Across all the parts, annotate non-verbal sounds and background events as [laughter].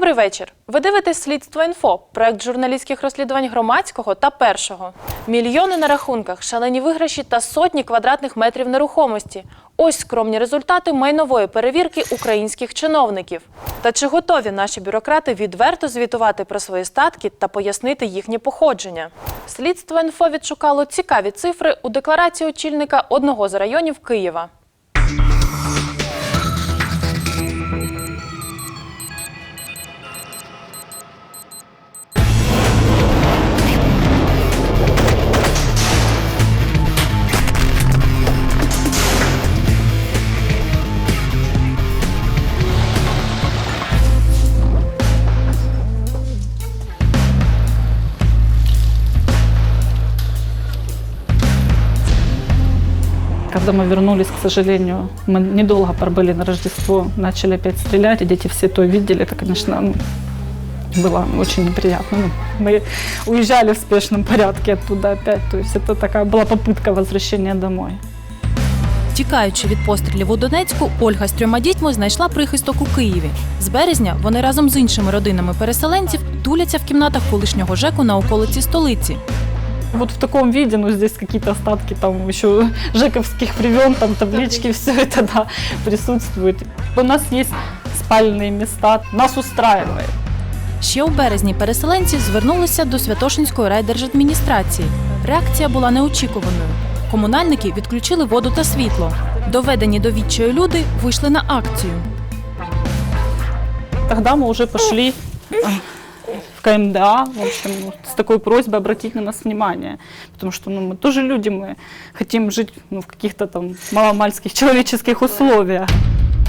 Добрий вечір. Ви дивитесь слідство інфо, проект журналістських розслідувань громадського та першого. Мільйони на рахунках, шалені виграші та сотні квадратних метрів нерухомості. Ось скромні результати майнової перевірки українських чиновників. Та чи готові наші бюрократи відверто звітувати про свої статки та пояснити їхнє походження? Слідство інфо відшукало цікаві цифри у декларації очільника одного з районів Києва. Когда мы вернулись, к сожалению, мы недолго пробыли на Рождество, начали опять стрелять, и дети все то видели, это, конечно, ну, было очень неприятно. Ну, Мы уезжали в спешном порядке оттуда опять, то есть это такая была попытка возвращения домой. Тікаючи від пострілів у Донецьку, Ольга з трьома дітьми знайшла прихисток у Києві. З березня вони разом з іншими родинами переселенців туляться в кімнатах колишнього ЖЕКу на околиці столиці. Вот в таком виде, ну, здесь какие-то остатки там еще жековских времен, там таблички, все [laughs] это, да, присутствует. У нас есть спальные места, нас устраивает. Ще у березні переселенці звернулися до Святошинської райдержадміністрації. Реакція була неочікуваною. Комунальники відключили воду та світло. Доведені до відчаю люди вийшли на акцію. Тогда мы уже пошли а, в КМДА, в общем, ну, с такой просьбой обратить на нас внимание. Потому что ну, мы тоже люди, мы хотим жить ну, в каких-то там маломальских человеческих условиях.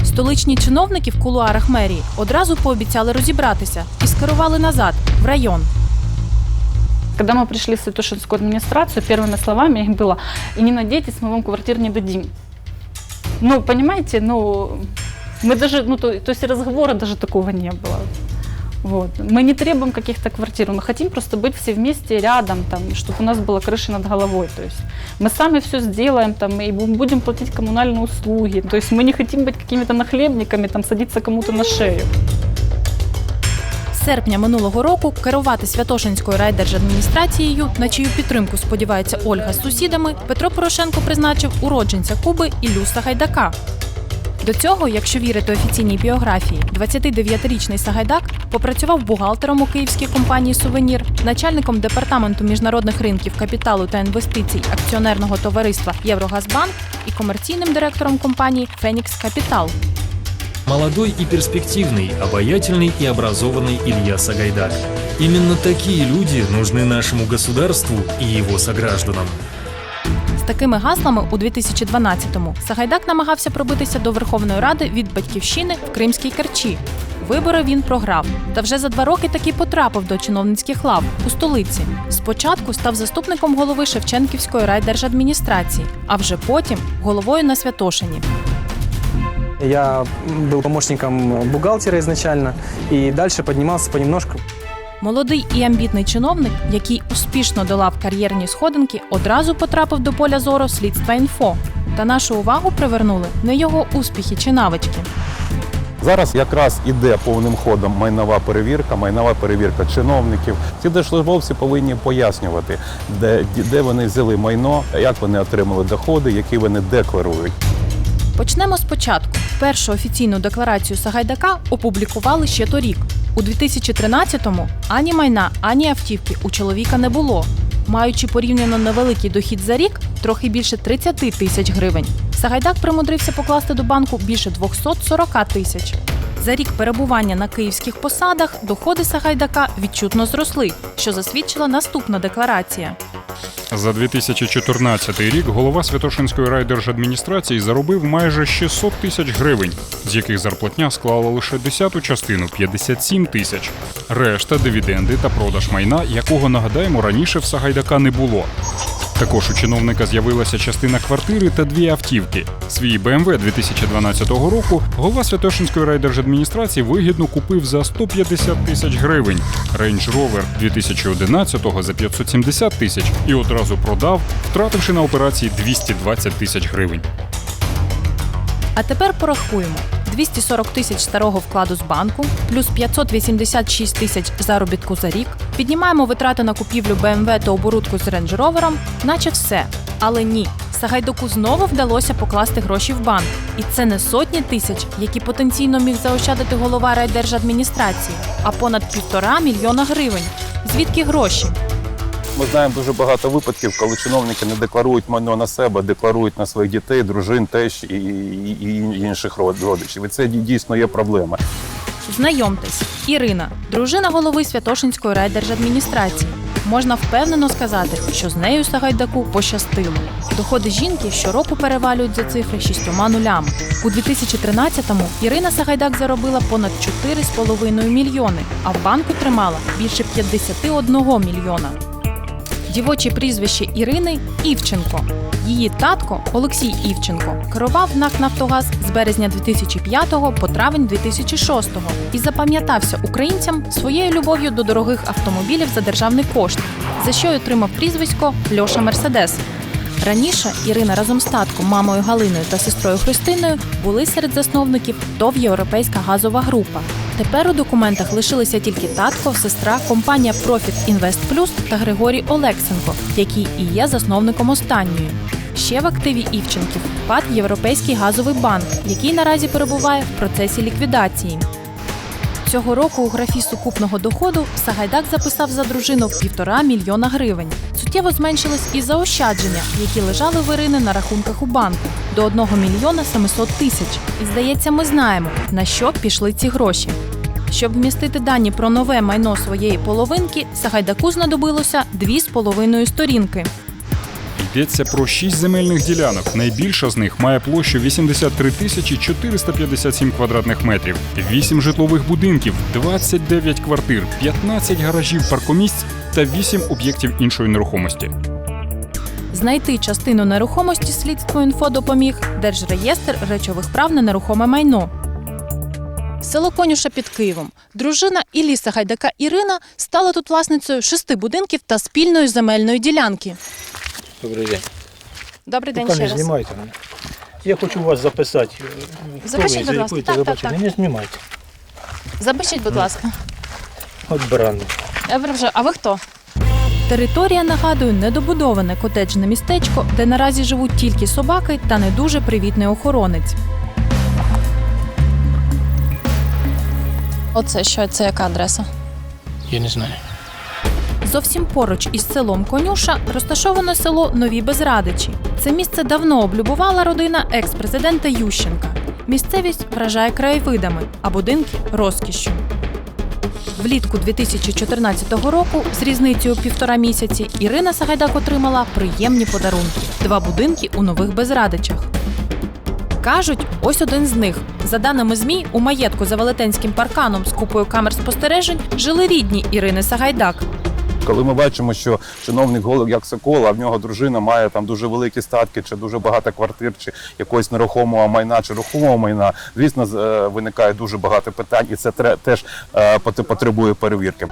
Столичні чиновники в кулуарах мерії одразу пообіцяли розібратися і скерували назад в район. Когда мы пришли в Святошинскую администрацию, первыми словами их [laughs] было «И не надейтесь, мы вам квартир не дадим». Ну, понимаете, ну, мы даже, ну, то, то есть разговора даже такого не было. Вот. Мы не требуем каких-то квартир, мы хотим просто быть все вместе рядом, там, чтобы у нас была крыша над головой. То есть мы сами все сделаем там, и бу- будем платить коммунальные услуги. То есть мы не хотим быть какими-то нахлебниками, там, садиться кому-то на шею. З серпня минулого року керувати Святошинською райдержадміністрацією, на чию підтримку сподівається Ольга з сусідами, Петро Порошенко призначив уродженця Куби Іллю Сагайдака. До цього, якщо вірити офіційній біографії, 29-річний Сагайдак попрацював бухгалтером у київській компанії Сувенір, начальником департаменту міжнародних ринків капіталу та інвестицій акціонерного товариства Єврогазбанк і комерційним директором компанії Фенікс Капітал. Молодой и перспективный, обаятельный и образованный Илья Сагайдак. Именно такие люди нужны нашему государству и его согражданам. Такими гаслами у 2012-му Сагайдак намагався пробитися до Верховної Ради від батьківщини в Кримській Керчі. Вибори він програв. Та вже за два роки таки потрапив до чиновницьких лав у столиці. Спочатку став заступником голови Шевченківської райдержадміністрації, а вже потім головою на Святошині. Я был помощником бухгалтера изначально и дальше поднимался понемножку. Молодий і амбітний чиновник, який успішно долав кар'єрні сходинки, одразу потрапив до поля зору слідства інфо. Та нашу увагу привернули не його успіхи чи навички. Зараз якраз іде повним ходом майнова перевірка, майнова перевірка чиновників. Ці держслужбовці повинні пояснювати, де, де вони взяли майно, як вони отримали доходи, які вони декларують. Почнемо спочатку. Першу офіційну декларацію Сагайдака опублікували ще торік. У 2013-му ані майна, ані автівки у чоловіка не було. Маючи порівняно невеликий дохід за рік, трохи більше 30 тисяч гривень. Сагайдак примудрився покласти до банку більше 240 тисяч. За рік перебування на київських посадах доходи Сагайдака відчутно зросли, що засвідчила наступна декларація. За 2014 рік голова Святошинської райдержадміністрації заробив майже 600 тисяч гривень, з яких зарплатня склала лише десяту частину 57 тисяч. Решта дивіденди та продаж майна, якого нагадаємо раніше в Сагайдака не було. Також у чиновника з'явилася частина квартири та дві автівки. Свій БМВ 2012 року голова Святошинської райдержадміністрації вигідно купив за 150 тисяч гривень, Range Rover 2011 за 570 тисяч і одразу продав, втративши на операції 220 тисяч гривень. А тепер порахуємо. 240 тисяч старого вкладу з банку, плюс 586 тисяч заробітку за рік. Піднімаємо витрати на купівлю BMW та оборудку з Range Rover, наче все. Але ні. Сагайдуку знову вдалося покласти гроші в банк. І це не сотні тисяч, які потенційно міг заощадити голова райдержадміністрації, а понад півтора мільйона гривень. Звідки гроші? Ми знаємо дуже багато випадків, коли чиновники не декларують майно на себе, декларують на своїх дітей, дружин, теж і, і, і інших родичів. І це дійсно є проблема. Знайомтесь, Ірина, дружина голови Святошинської райдержадміністрації. Можна впевнено сказати, що з нею Сагайдаку пощастило. Доходи жінки щороку перевалюють за цифри шістьома нулями. У 2013-му Ірина Сагайдак заробила понад 4,5 мільйони, а в банку тримала більше 51 мільйона. Дівоче прізвище Ірини Івченко. Її татко Олексій Івченко керував НАК Нафтогаз з березня 2005 по травень 2006 і запам'ятався українцям своєю любов'ю до дорогих автомобілів за державний кошт, за що й отримав прізвисько Льоша Мерседес. Раніше Ірина разом з татком, мамою Галиною та сестрою Христиною були серед засновників ТОВ Європейська газова група. Тепер у документах лишилися тільки татко, сестра, компанія Profit Invest Plus та Григорій Олексенко, який і є засновником останньої. Ще в активі Івченків ПАД Європейський газовий банк, який наразі перебуває в процесі ліквідації. Цього року у графі сукупного доходу Сагайдак записав за дружину півтора мільйона гривень. Суттєво зменшились і заощадження, які лежали в Ірини на рахунках у банку до 1 мільйона 700 тисяч. І здається, ми знаємо, на що пішли ці гроші. Щоб вмістити дані про нове майно своєї половинки, Сагайдаку знадобилося дві з половиною сторінки. Йдеться про шість земельних ділянок. Найбільша з них має площу 83 тисячі 457 квадратних метрів, 8 житлових будинків, 29 квартир, 15 гаражів паркомісць та 8 об'єктів іншої нерухомості. Знайти частину нерухомості слідство інфо допоміг Держреєстр речових прав на нерухоме майно. Село Конюша під Києвом. Дружина Іллі Сагайдака Ірина стала тут власницею шести будинків та спільної земельної ділянки. Добрий день. Добрий день Поки ще не раз. знімайте мене. Я хочу вас записати. Хто Запишіть, ви, будь ласка. Так, так, телебачення? так. Не знімайте. Запишіть, будь ласка. От барани. Я вже, а ви хто? Територія нагадує недобудоване котеджне містечко, де наразі живуть тільки собаки та не дуже привітний охоронець. Оце що, це яка адреса? Я не знаю. Зовсім поруч із селом Конюша розташовано село Нові Безрадичі. Це місце давно облюбувала родина екс-президента Ющенка. Місцевість вражає краєвидами, а будинки розкішшю. Влітку 2014 року з різницею півтора місяці Ірина Сагайдак отримала приємні подарунки: два будинки у нових безрадичах. Кажуть, ось один з них. За даними ЗМІ, у маєтку за велетенським парканом з купою камер спостережень жили рідні Ірини Сагайдак. Коли ми бачимо, що чиновник голик як Сокол, а в нього дружина має там дуже великі статки, чи дуже багато квартир, чи якогось нерухомого майна, чи рухомого майна, звісно, е, виникає дуже багато питань, і це теж е, потребує перевірки.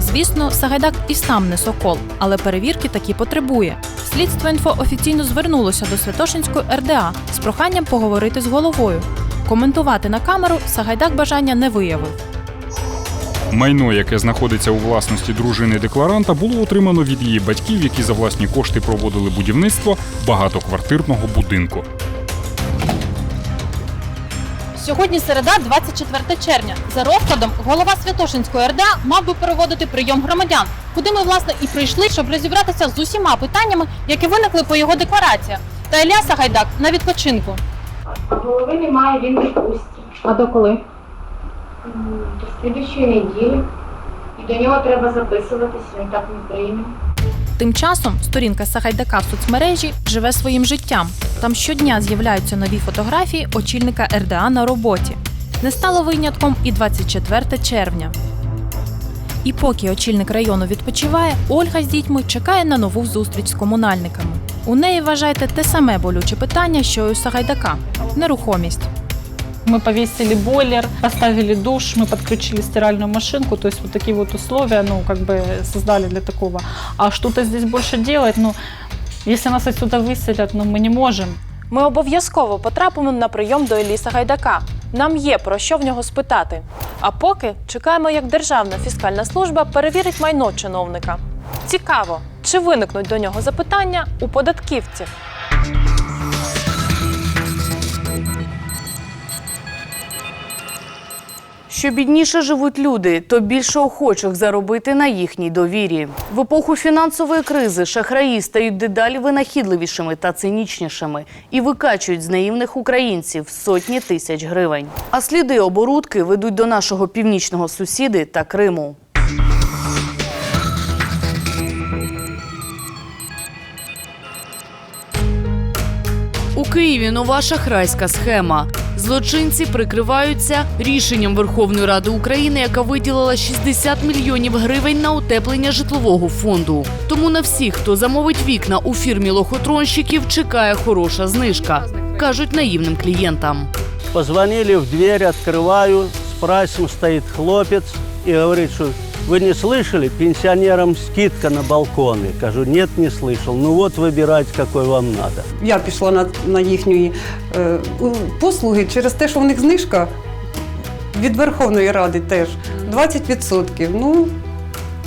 Звісно, Сагайдак і сам не сокол, але перевірки таки потребує. Слідство інфо офіційно звернулося до Святошинської РДА з проханням поговорити з головою. Коментувати на камеру Сагайдак бажання не виявив. Майно, яке знаходиться у власності дружини декларанта, було отримано від її батьків, які за власні кошти проводили будівництво багатоквартирного будинку. Сьогодні середа, 24 червня. За розкладом голова Святошинської РДА мав би проводити прийом громадян, куди ми власне і прийшли, щоб розібратися з усіма питаннями, які виникли по його деклараціях. Та Ілля Сагайдак на відпочинку. А голови немає, він відпустці. А до коли? До слідущої неділі. І до нього треба записуватись, він так не прийме. Тим часом сторінка Сагайдака в соцмережі живе своїм життям. Там щодня з'являються нові фотографії очільника РДА на роботі. Не стало винятком і 24 червня. І поки очільник району відпочиває, Ольга з дітьми чекає на нову зустріч з комунальниками. У неї вважайте те саме болюче питання, що й у Сагайдака нерухомість. Мы повесили бойлер, поставили душ, мы подключили стиральную машинку, то есть вот такие вот условия, ну, как бы создали для такого. А что-то здесь больше делать, ну, если нас отсюда выселят, ну, мы не можем. Ми обов'язково потрапимо на прийом до Іллі Сагайдака. Нам є про що в нього спитати. А поки чекаємо, як Державна фіскальна служба перевірить майно чиновника. Цікаво, чи виникнуть до нього запитання у податківців. Що бідніше живуть люди, то більше охочих заробити на їхній довірі. В епоху фінансової кризи шахраї стають дедалі винахідливішими та цинічнішими і викачують з наївних українців сотні тисяч гривень. А сліди оборудки ведуть до нашого північного сусіди та Криму. Києві нова шахрайська схема. Злочинці прикриваються рішенням Верховної Ради України, яка виділила 60 мільйонів гривень на утеплення житлового фонду. Тому на всіх, хто замовить вікна у фірмі лохотронщиків, чекає хороша знижка, кажуть наївним клієнтам. Позвонили в дверь, открываю, с прайсом стоит хлопец и говорит, что вы не слышали, пенсионерам скидка на балконы. Кажу, нет, не слышал. Ну вот выбирайте, какой вам надо. Я пішла на, на їхні е, у- послуги через те, що в них знижка від Верховної Ради теж 20%. Ну,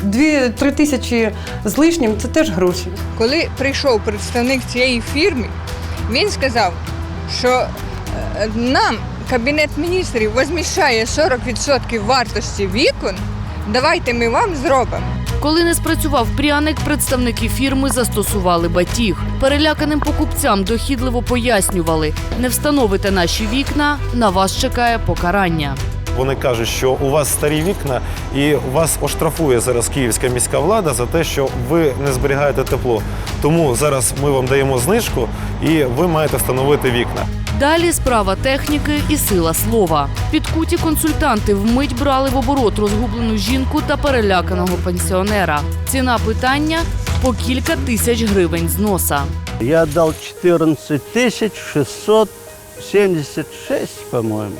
2-3 тисячі з лишнім це теж гроші. Коли прийшов представник цієї фірми, він сказав, що е, нам Кабінет міністрів возміщає 40% вартості вікон, давайте ми вам зробимо. Коли не спрацював пряник, представники фірми застосували батіг. Переляканим покупцям дохідливо пояснювали: не встановите наші вікна, на вас чекає покарання. Вони кажуть, що у вас старі вікна, і вас оштрафує зараз київська міська влада за те, що ви не зберігаєте тепло. Тому зараз ми вам даємо знижку, і ви маєте встановити вікна. Далі справа техніки і сила слова. Підкуті консультанти вмить брали в оборот розгублену жінку та переляканого пенсіонера. Ціна питання по кілька тисяч гривень з носа. Я отдал 14 тысяч 676, по-моему,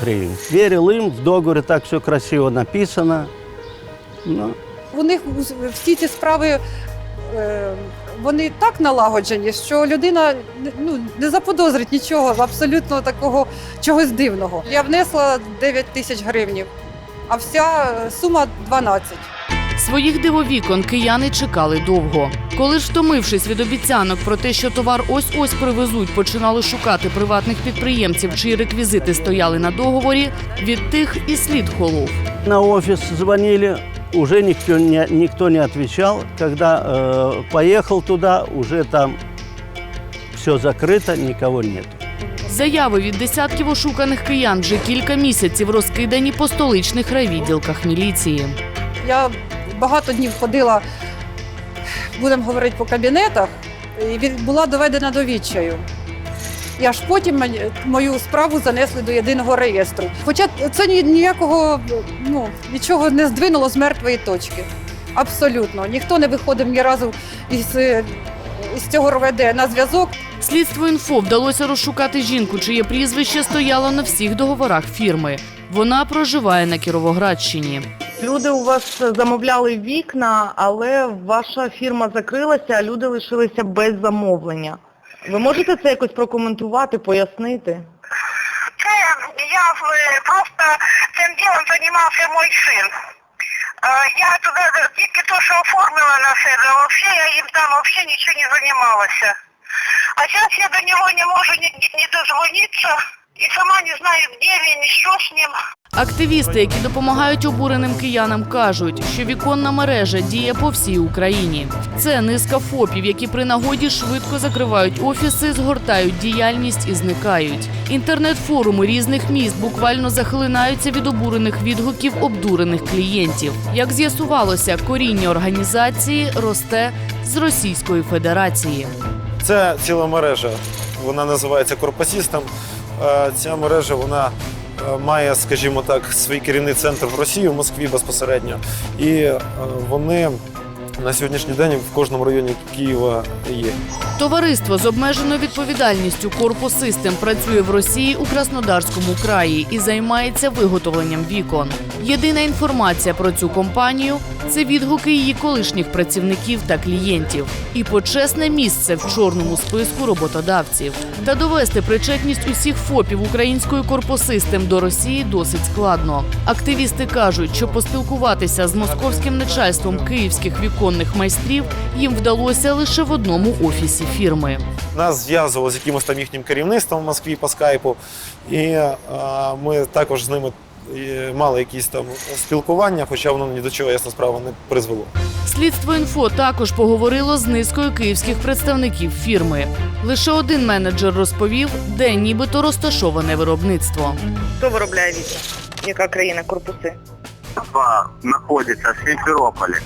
гривен. Верил им, в договоре так все красиво написано. Ну, У них всі ці справи е, вони так налагоджені, що людина ну, не заподозрить нічого, абсолютно такого чогось дивного. Я внесла 9 тисяч гривнів, а вся сума 12. Своїх дивовікон кияни чекали довго. Коли ж втомившись від обіцянок про те, що товар ось-ось привезуть, починали шукати приватних підприємців, чиї реквізити стояли на договорі, від тих і слід холов. на офис звонили, уже никто не, никто не отвечал. Когда э, поехал туда, уже там все закрыто, никого нет. Заяви від десятків ошуканих киян вже кілька місяців розкидані по столичних райвідділках міліції. Я багато днів ходила, будемо говорити, по кабінетах, і була доведена до відчаю. І аж потім мою справу занесли до єдиного реєстру. Хоча це ніякого ну, нічого не здвинуло з мертвої точки. Абсолютно. Ніхто не виходив ні разу із, е, із цього РВД на зв'язок. Слідство інфо вдалося розшукати жінку, чиє прізвище стояло на всіх договорах фірми. Вона проживає на Кіровоградщині. Люди у вас замовляли вікна, але ваша фірма закрилася, а люди лишилися без замовлення. Ви можете це якось прокоментувати, пояснити? Це я просто цим ділом займався мій син. Е, Я туди тільки то, що оформила на себе, вообще я їм там вообще нічого не займалася. А зараз я до нього не можу ні, дозвонитися і сама не знаю, де він, що з ним. Активісти, які допомагають обуреним киянам, кажуть, що віконна мережа діє по всій Україні. Це низка ФОПів, які при нагоді швидко закривають офіси, згортають діяльність і зникають. Інтернет-форуми різних міст буквально захлинаються від обурених відгуків обдурених клієнтів. Як з'ясувалося, коріння організації росте з Російської Федерації. Це ціла мережа. Вона називається корпосістом. Е, Ця мережа вона має, скажімо так, свій керівний центр в Росії, в Москві безпосередньо. І е, вони на сьогоднішній день в кожному районі Києва є. Товариство з обмеженою відповідальністю Корпус Систем працює в Росії у Краснодарському краї і займається виготовленням вікон. Єдина інформація про цю компанію це відгуки її колишніх працівників та клієнтів і почесне місце в чорному списку роботодавців. Та довести причетність усіх ФОПів української корпосистем до Росії досить складно. Активісти кажуть, що поспілкуватися з московським начальством київських віконних майстрів їм вдалося лише в одному офісі фірми. Нас зв'язували з якимось там їхнім керівництвом в Москві по скайпу, і е, ми також з ними е, мали якісь там спілкування, хоча воно ні до чого ясна справа не призвело. Слідство інфо також поговорило з низкою київських представників фірми. Лише один менеджер розповів, де нібито розташоване виробництво. Хто виробляє вікна? Яка країна корпуси? находится в Симферополе.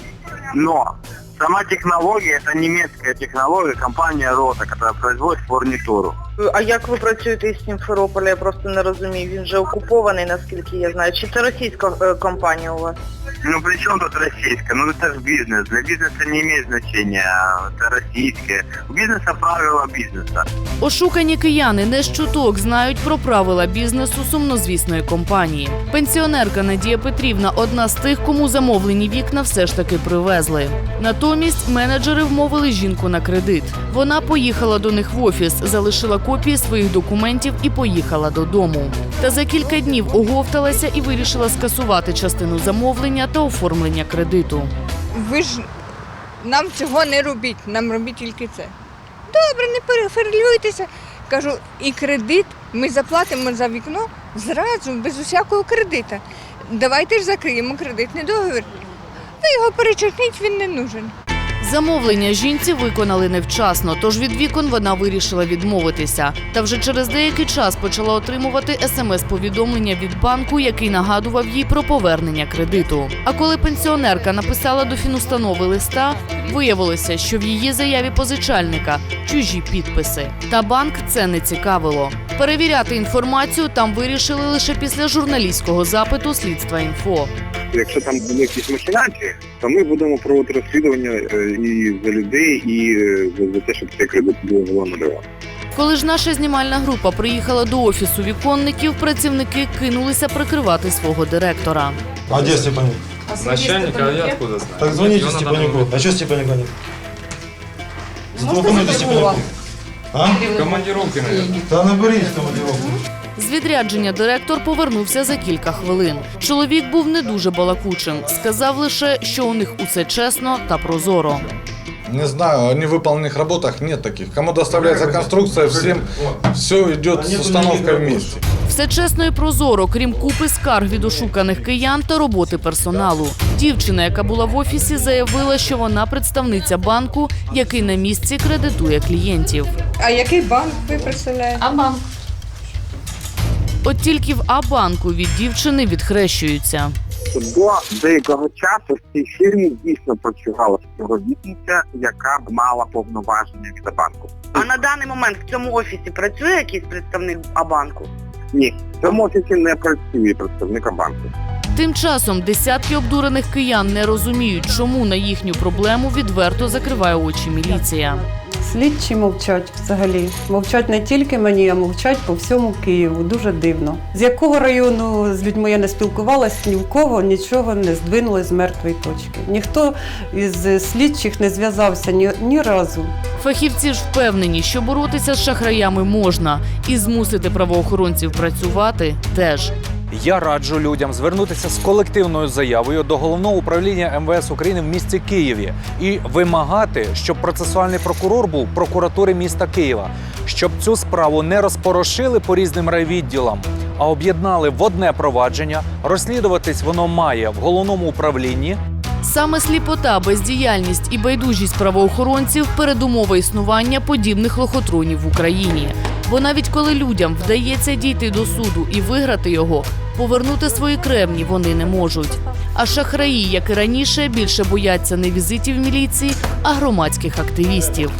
Но сама технология, это немецкая технология, компания Рота, которая производит фурнитуру. А як ви працюєте із Сімферополя? Я просто не розумію. Він же окупований, наскільки я знаю. Чи це російська е, компанія у вас? Ну при чем тут российская? Ну это же бизнес. Для бизнеса не имеет значения. Это российское. У бизнеса правила бизнеса. Ошукані кияни не з чуток знають про правила бізнесу сумнозвісної компанії. Пенсіонерка Надія Петрівна одна з тих, кому замовлені вікна все ж таки привезли. Натомість менеджери вмовили жінку на кредит. Вона поїхала до них в офіс, залишила копії своїх документів і поїхала додому. Та за кілька днів оговталася і вирішила скасувати частину замовлення та оформлення кредиту. Ви ж нам цього не робіть, нам робіть тільки це. Добре, не переферлюйтеся. Кажу, і кредит ми заплатимо за вікно зразу, без усякого кредита. Давайте ж закриємо кредитний договір. Ви його перечеркніть, він не нужен. Замовлення жінці виконали невчасно, тож від вікон вона вирішила відмовитися. Та вже через деякий час почала отримувати смс-повідомлення від банку, який нагадував їй про повернення кредиту. А коли пенсіонерка написала до фінустанови листа, виявилося, що в її заяві позичальника чужі підписи. Та банк це не цікавило. Перевіряти інформацію там вирішили лише після журналістського запиту слідства інфо. Якщо там були якісь махінації, то ми будемо проводити розслідування е, і за людей, і е, за- те, щоб цей кредит було нульова. Коли ж наша знімальна група приїхала до офісу віконників, працівники кинулися прикривати свого директора. А де Степанюк? Начальник, а я откуда знаю? Так дзвоніть Степанюку. А що Степанюка нет? Степанюка? Степанюку. А? В командировке, наверное. Та наберіть командировку. З відрядження директор повернувся за кілька хвилин. Чоловік був не дуже балакучим. Сказав лише, що у них усе чесно та прозоро. Не знаю, о невыполненных работах нет таких. Кому доставляется конструкция, всем все идет с установкой вместе. Все чесно і прозоро, крім купи скарг від ошуканих киян та роботи персоналу. Дівчина, яка була в офісі, заявила, що вона представниця банку, який на місці кредитує клієнтів. А який банк ви представляєте? А банк. От тільки в А-банку від дівчини відхрещуються. До деякого часу в цій фірмі дійсно працювала співробітниця, яка б мала повноваження від банку. А на даний момент в цьому офісі працює якийсь представник Абанку? Ні, в цьому офісі не працює представника банку. Тим часом десятки обдурених киян не розуміють, чому на їхню проблему відверто закриває очі міліція. Слідчі мовчать взагалі. Мовчать не тільки мені, а мовчать по всьому Києву. Дуже дивно. З якого району з людьми я не спілкувалась, ні в кого нічого не здвинули з мертвої точки. Ніхто із слідчих не зв'язався ні, ні разу. Фахівці ж впевнені, що боротися з шахраями можна, і змусити правоохоронців працювати теж. Я раджу людям звернутися з колективною заявою до головного управління МВС України в місті Києві і вимагати, щоб процесуальний прокурор був прокуратури міста Києва, щоб цю справу не розпорошили по різним райвідділам, а об'єднали в одне провадження. Розслідуватись воно має в головному управлінні. Саме сліпота, бездіяльність і байдужість правоохоронців передумова існування подібних лохотронів в Україні. Бо навіть коли людям вдається дійти до суду і виграти його, повернути свої кремні вони не можуть. А шахраї, як і раніше, більше бояться не візитів міліції, а громадських активістів.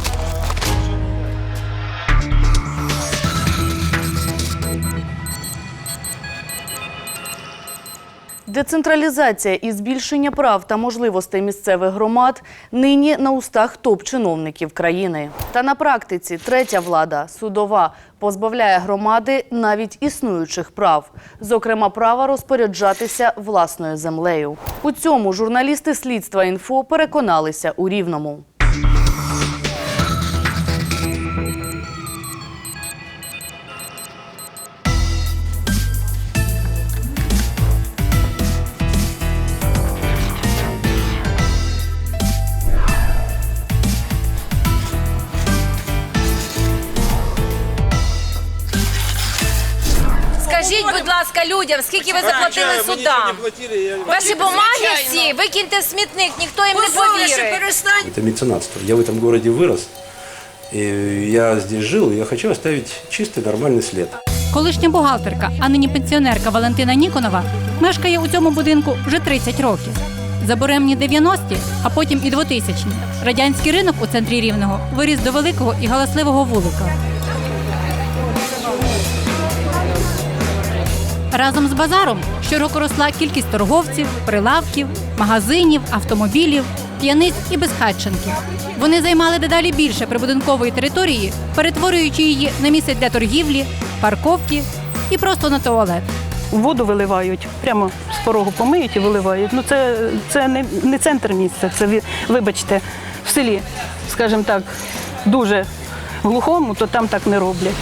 Децентралізація і збільшення прав та можливостей місцевих громад нині на устах топ-чиновників країни. Та на практиці третя влада, судова, позбавляє громади навіть існуючих прав, зокрема права розпоряджатися власною землею. У цьому журналісти слідства інфо переконалися у рівному. людям, скільки ви заплатили судам? Ваші бумаги всі викиньте в смітник, ніхто їм не повірить. Это меценатство. Я в этом городе вырос, и я здесь жил, и я хочу оставить чистый, нормальный след. Колишня бухгалтерка, а нині пенсіонерка Валентина Ніконова мешкає у цьому будинку вже 30 років. Заборемні 90-ті, а потім і 2000-ні. Радянський ринок у центрі Рівного виріс до великого і галасливого вулика. Разом з базаром щороку росла кількість торговців, прилавків, магазинів, автомобілів, п'яниць і безхатченків. Вони займали дедалі більше прибудинкової території, перетворюючи її на місце для торгівлі, парковки і просто на туалет. Воду виливають, прямо з порогу помиють і виливають. Ну це, це не, не центр міста, це ви- вибачте, в селі, скажімо так, дуже глухому, то там так не роблять.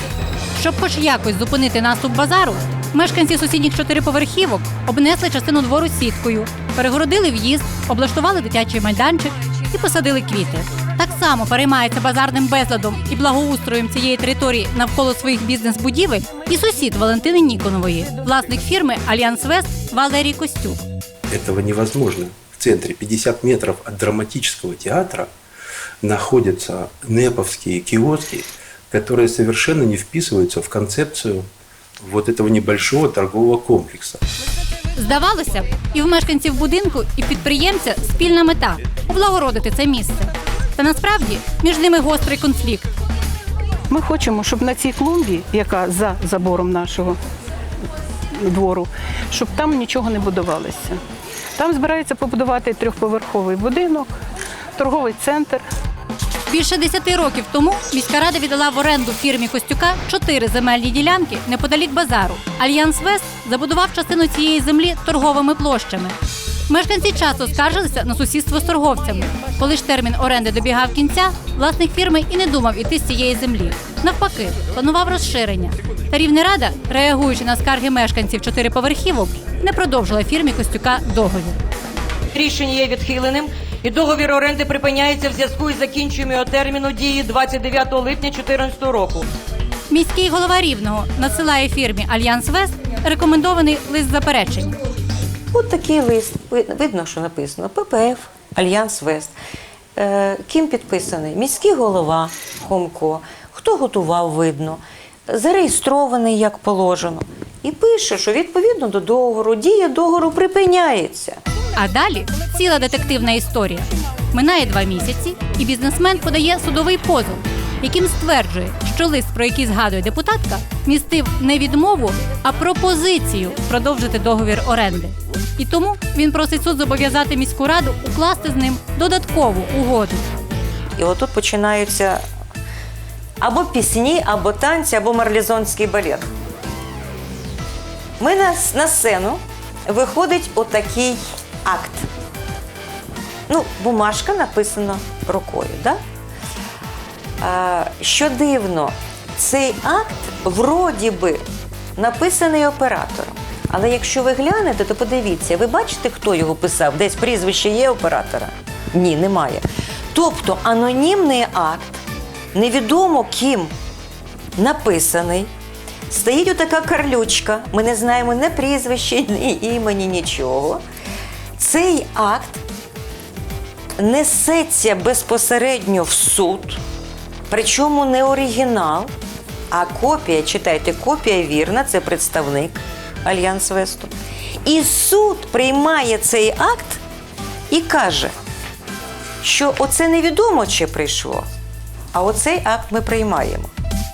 Щоб хоч якось зупинити наступ базару, мешканці сусідніх чотириповерхівок обнесли частину двору сіткою, перегородили в'їзд, облаштували дитячий майданчик і посадили квіти. Так само переймається базарним безладом і благоустроєм цієї території навколо своїх бізнес-будівель і сусід Валентини Ніконової, власник фірми Альянс Вест Валерій Костюк. Этого невозможно. В центре 50 метров от драматического театра находятся неповские киоски, которые совершенно не вписываются в концепцию вот этого небольшого торгового комплекса. Здавалося б, і в мешканців будинку, і в підприємця спільна мета облагородити це місце. Та насправді між ними гострий конфлікт. Ми хочемо, щоб на цій клумбі, яка за забором нашого двору, щоб там нічого не будувалося. Там збирається побудувати трьохповерховий будинок, торговий центр. Більше 10 років тому міська рада віддала в оренду фірмі Костюка чотири земельні ділянки неподалік базару. Альянс Вест забудував частину цієї землі торговими площами. Мешканці часто скаржилися на сусідство з торговцями. Коли ж термін оренди добігав кінця, власник фірми і не думав іти з цієї землі. Навпаки, планував розширення. Та Рівнерада, реагуючи на скарги мешканців чотириповерхівок, не продовжила фірмі Костюка договір. Рішення є відхиленим, і договір оренди припиняється в зв'язку із закінченням його терміну дії 29 липня 2014 року. Міський голова Рівного надсилає фірмі Альянс Вест рекомендований лист заперечень. От такий лист. Ви- Видно, що написано ППФ, Альянс Вест. Е, ким підписаний? Міський голова Хомко. Хто готував, видно. Зареєстрований як положено. І пише, що відповідно до договору дія договору припиняється. А далі ціла детективна історія. Минає два місяці, і бізнесмен подає судовий позов, яким стверджує, що лист, про який згадує депутатка, містив не відмову, а пропозицію продовжити договір оренди. І тому він просить суд зобов'язати міську раду укласти з ним додаткову угоду. І отут починаються або пісні, або танці, або марлізонський балет. Ми на, на сцену виходить отакий акт. Ну, бумажка написана рукою, да? Що дивно, цей акт вроді би написаний оператором. Але якщо ви глянете, то подивіться, ви бачите, хто його писав? Десь прізвище є оператора? Ні, немає. Тобто анонімний акт, невідомо ким написаний. Стоїть отака карлючка, ми не знаємо ні прізвища, ні імені, нічого. Цей акт несеться безпосередньо в суд, причому не оригінал, а копія, читайте, копія вірна, це представник Альянс Весту. І суд приймає цей акт і каже, що оце невідомо чи прийшло, а оцей акт ми приймаємо.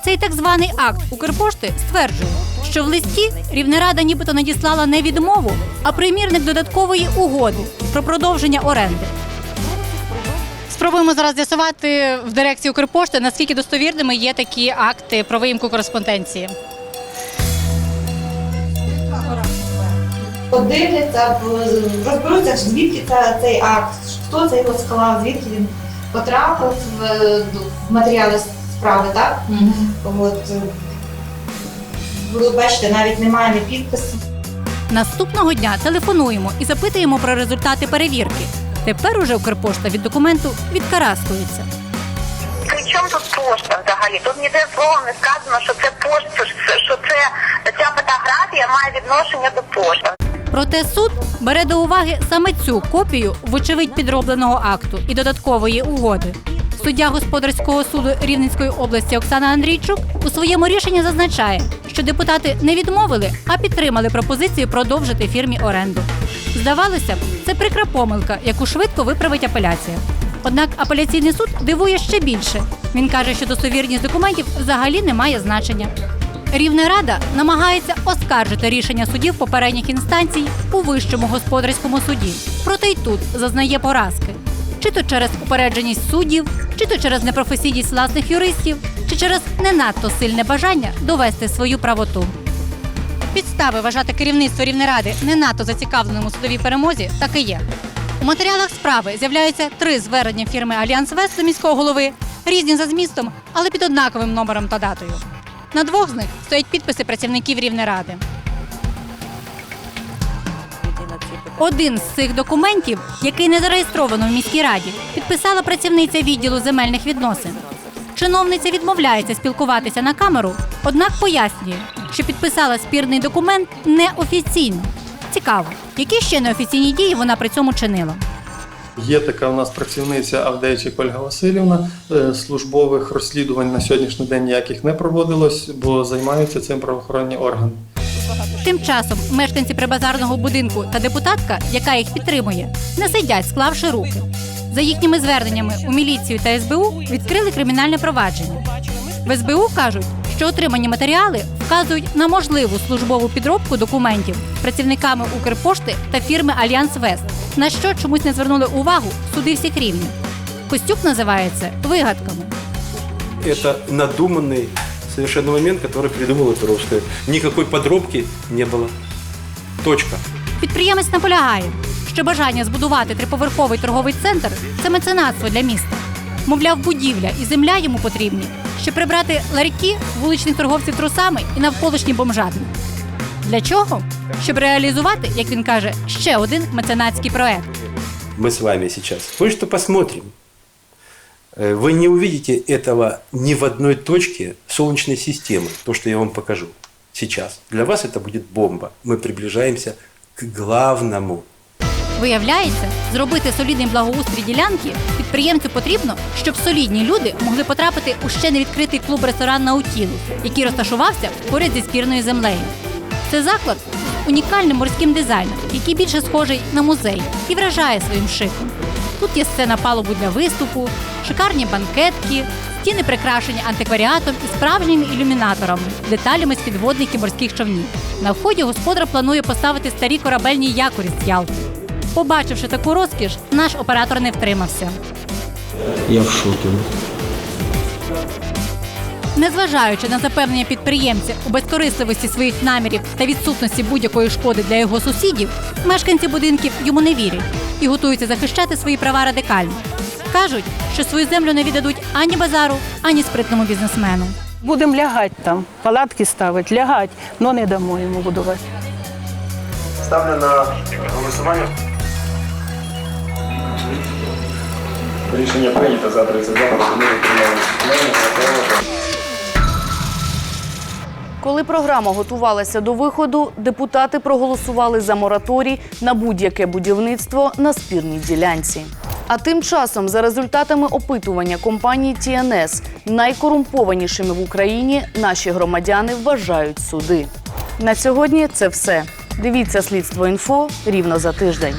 Цей так званий акт Укрпошти стверджує, що в листі Рівнерада нібито надіслала не відмову, а примірник додаткової угоди про продовження оренди. Спробуємо зараз з'ясувати в дирекції Укрпошти, наскільки достовірними є такі акти про виїмку кореспонденції. подивляться, розберуться, звідки це, цей акт, хто це його склав, звідки він потрапив в, матеріали справи, так? От, е, бачите, навіть немає ні підпису. Наступного дня телефонуємо і запитуємо про результати перевірки. Тепер уже Укрпошта від документу відкараскується. При чому тут пошта взагалі? Тут ніде словом не сказано, що це пошта, що це ця фотографія має відношення до пошти. Проте суд бере до уваги саме цю копію, вочевидь підробленого акту і додаткової угоди. Суддя господарського суду Рівненської області Оксана Андрійчук у своєму рішенні зазначає, що депутати не відмовили, а підтримали пропозицію продовжити фірмі оренду. Здавалося б, це прикра помилка, яку швидко виправить апеляція. Однак апеляційний суд дивує ще більше. Він каже, що достовірність документів взагалі не має значення. Рівна рада намагається оскаржити рішення судів попередніх інстанцій у вищому господарському суді. Проте й тут зазнає поразки. Чи то через упередженість суддів, чи то через непрофесійність власних юристів, чи через не надто сильне бажання довести свою правоту. Підстави вважати керівництво Рівнеради не надто зацікавленим у судовій перемозі так і є. У матеріалах справи з'являються три звернення фірми Альянс Вест до міського голови, різні за змістом, але під однаковим номером та датою. На двох з них стоять підписи працівників Рівнеради. Один з цих документів, який не зареєстровано в міській раді, підписала працівниця відділу земельних відносин. Чиновниця відмовляється спілкуватися на камеру, однак пояснює, що підписала спірний документ неофіційно. Цікаво, які ще неофіційні дії вона при цьому чинила. Є така у нас працівниця Авдейчик Ольга Васильівна. Е, Службових розслідувань на сьогоднішній день ніяких не проводилось, бо займаються цим правоохоронні органи. Тим часом мешканці прибазарного будинку та депутатка, яка їх підтримує, не сидять, склавши руки. За їхніми зверненнями у міліцію та СБУ відкрили кримінальне провадження. В СБУ кажуть, що отримані матеріали вказують на можливу службову підробку документів працівниками Укрпошти та фірми Альянс Вест, на що чомусь не звернули увагу суди всіх рівнів. Костюк називається вигадками. Это надуманный совершенно момент, который придумала Туровская. Никакой подробки не было. Точка. Підприємець наполягає, що бажання збудувати триповерховий торговий центр це меценатство для міста. Мовляв, будівля і земля йому потрібні, щоб прибрати ларьки вуличних торговців трусами і навколишні бомжатник. Для чого? Щоб реалізувати, як він каже, ще один меценатський проект. Мы с вами сейчас кое-что посмотрим. Э, Вы не увидите этого ни в одной точке Солнечной системы, то, что я вам покажу сейчас. Для вас это будет бомба. Мы приближаемся к главному. Виявляється, зробити солідний благоустрій ділянки підприємцю потрібно, щоб солідні люди могли потрапити у ще не відкритий клуб-ресторан Наутілус, який розташувався поряд зі спірною землею. Це заклад з унікальним морським дизайном, який більше схожий на музей і вражає своїм шиком. Тут є сцена палубу для виступу, шикарні банкетки, стіни прикрашені антикваріатом і справжніми ілюмінаторами, деталями з підводних і морських човнів. На вході господар планує поставити старі корабельні якорі з Ялти. Побачивши таку розкіш, наш оператор не втримався. Я в шоке. Незважаючи на запевнення підприємця у безкорисливості своїх намірів та відсутності будь-якої шкоди для його сусідів, мешканці будинків йому не вірять і готуються захищати свої права радикально. Кажуть, що свою землю не віддадуть ані базару, ані спритному бізнесмену. Будемо лягати там, палатки ставити, лягати, але не дамо йому будувати. Ставлю на голосування. Рішення прийнято за 32 розумію, Коли програма готувалася до виходу, депутати проголосували за мораторій на будь-яке будівництво на спірній ділянці. А тим часом, за результатами опитування компанії ТНС, найкорумпованішими в Україні наші громадяни вважають суди. На сьогодні це все. Дивіться слідство інфо рівно за тиждень.